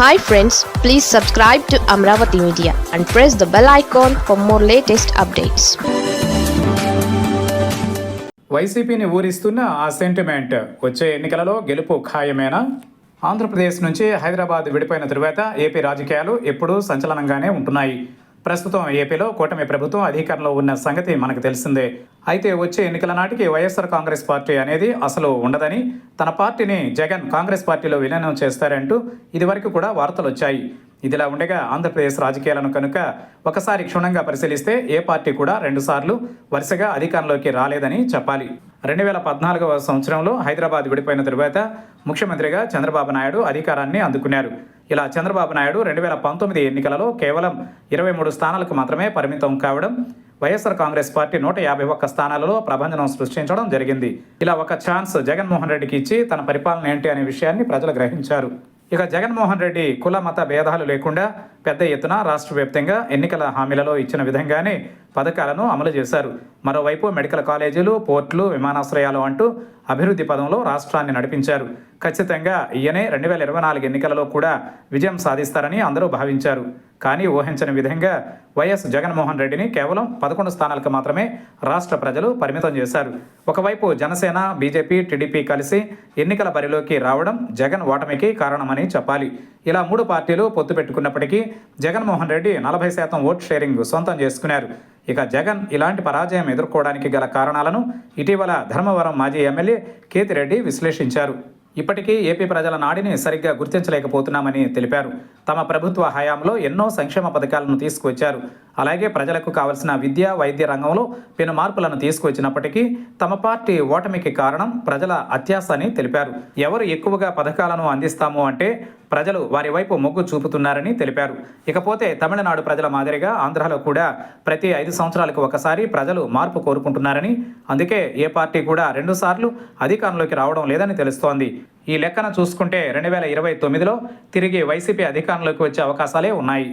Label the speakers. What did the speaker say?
Speaker 1: Hi friends please subscribe to Amaravati media and press the bell icon for more latest updates
Speaker 2: వైసీపీని ఊరిస్తున్న ఆ sentiment వచ్చే ఎన్నికలలో గెలుపు ఖాయమేనా? ఆంధ్రప్రదేశ్ నుంచి హైదరాబాద్ విడిపోయిన తరువాత ఏపీ రాజకీయాలు ఎప్పుడూ సంచలనంగానే ఉంటున్నాయి. ప్రస్తుతం ఏపీలో కూటమి ప్రభుత్వం అధికారంలో ఉన్న సంగతి మనకు తెలిసిందే. అయితే వచ్చే ఎన్నికల నాటికి వైఎస్ఆర్ కాంగ్రెస్ పార్టీ అనేది అసలు ఉండదని తన పార్టీని జగన్ కాంగ్రెస్ పార్టీలో విలీనం చేస్తారంటూ ఇదివరకు కూడా వార్తలు వచ్చాయి. ఇదిలా ఉండగా ఆంధ్రప్రదేశ్ రాజకీయాలను కనుక ఒకసారి క్షుణ్ణంగా పరిశీలిస్తే ఏ పార్టీ కూడా రెండుసార్లు వరుసగా అధికారంలోకి రాలేదని చెప్పాలి. రెండు వేల పద్నాలుగవ సంవత్సరంలో హైదరాబాద్ విడిపోయిన తరువాత ముఖ్యమంత్రిగా చంద్రబాబు నాయుడు అధికారాన్ని అందుకున్నారు. ఇలా చంద్రబాబు నాయుడు రెండు వేల పంతొమ్మిది ఎన్నికలలో కేవలం ఇరవై మూడు స్థానాలకు మాత్రమే పరిమితం కావడం వైఎస్ఆర్ కాంగ్రెస్ పార్టీ నూట యాభై ఒక్క స్థానాలలో ప్రభంజనం సృష్టించడం జరిగింది. ఇలా ఒక ఛాన్స్ జగన్మోహన్ రెడ్డికి ఇచ్చి తన పరిపాలన ఏంటి అనే విషయాన్ని ప్రజలు గ్రహించారు. ఇక జగన్మోహన్ రెడ్డి కుల మత భేదాలు లేకుండా పెద్ద ఎత్తున రాష్ట్ర వ్యాప్తంగా ఎన్నికల హామీలలో ఇచ్చిన విధంగానే పథకాలను అమలు చేశారు. మరోవైపు మెడికల్ కాలేజీలు పోర్టులు విమానాశ్రయాలు అంటూ అభివృద్ధి పదంలో రాష్ట్రాన్ని నడిపించారు. ఖచ్చితంగా ఈయనే రెండు వేల ఇరవై నాలుగు ఎన్నికలలో కూడా విజయం సాధిస్తారని అందరూ భావించారు. కానీ ఊహించని విధంగా వైఎస్ జగన్మోహన్ రెడ్డిని కేవలం పదకొండు స్థానాలకు మాత్రమే రాష్ట్ర ప్రజలు పరిమితం చేశారు. ఒకవైపు జనసేన బీజేపీ టీడీపీ కలిసి ఎన్నికల బరిలోకి రావడం జగన్ ఓటమికి కారణమని చెప్పాలి. ఇలా మూడు పార్టీలు పొత్తు పెట్టుకున్నప్పటికీ జగన్మోహన్ రెడ్డి నలభై శాతం ఓట్ షేరింగ్ సొంతం చేసుకున్నారు. ఇక జగన్ ఇలాంటి పరాజయం ఎదుర్కోవడానికి గల కారణాలను ఇటీవల ధర్మవరం మాజీ ఎమ్మెల్యే కేతిరెడ్డి విశ్లేషించారు. ఇప్పటికీ ఏపీ ప్రజల నాడిని సరిగ్గా గుర్తించలేకపోతున్నామని తెలిపారు. తమ ప్రభుత్వ హయాంలో ఎన్నో సంక్షేమ పథకాలను తీసుకువచ్చారు. అలాగే ప్రజలకు కావలసిన విద్య వైద్య రంగంలో పెను మార్పులను తీసుకువచ్చినప్పటికీ తమ పార్టీ ఓటమికి కారణం ప్రజల అత్యాస అని తెలిపారు. ఎవరు ఎక్కువగా పథకాలను అందిస్తాము అంటే ప్రజలు వారి వైపు మొగ్గు చూపుతున్నారని తెలిపారు. ఇకపోతే తమిళనాడు ప్రజల మాదిరిగా ఆంధ్రాలో కూడా ప్రతి ఐదు సంవత్సరాలకు ఒకసారి ప్రజలు మార్పు కోరుకుంటున్నారని అందుకే ఏ పార్టీ కూడా రెండుసార్లు అధికారంలోకి రావడం లేదని తెలుస్తోంది. ఈ లెక్కన చూసుకుంటే రెండు వేల ఇరవై తొమ్మిదిలో తిరిగి వైసీపీ అధికారంలోకి వచ్చే అవకాశాలే ఉన్నాయి.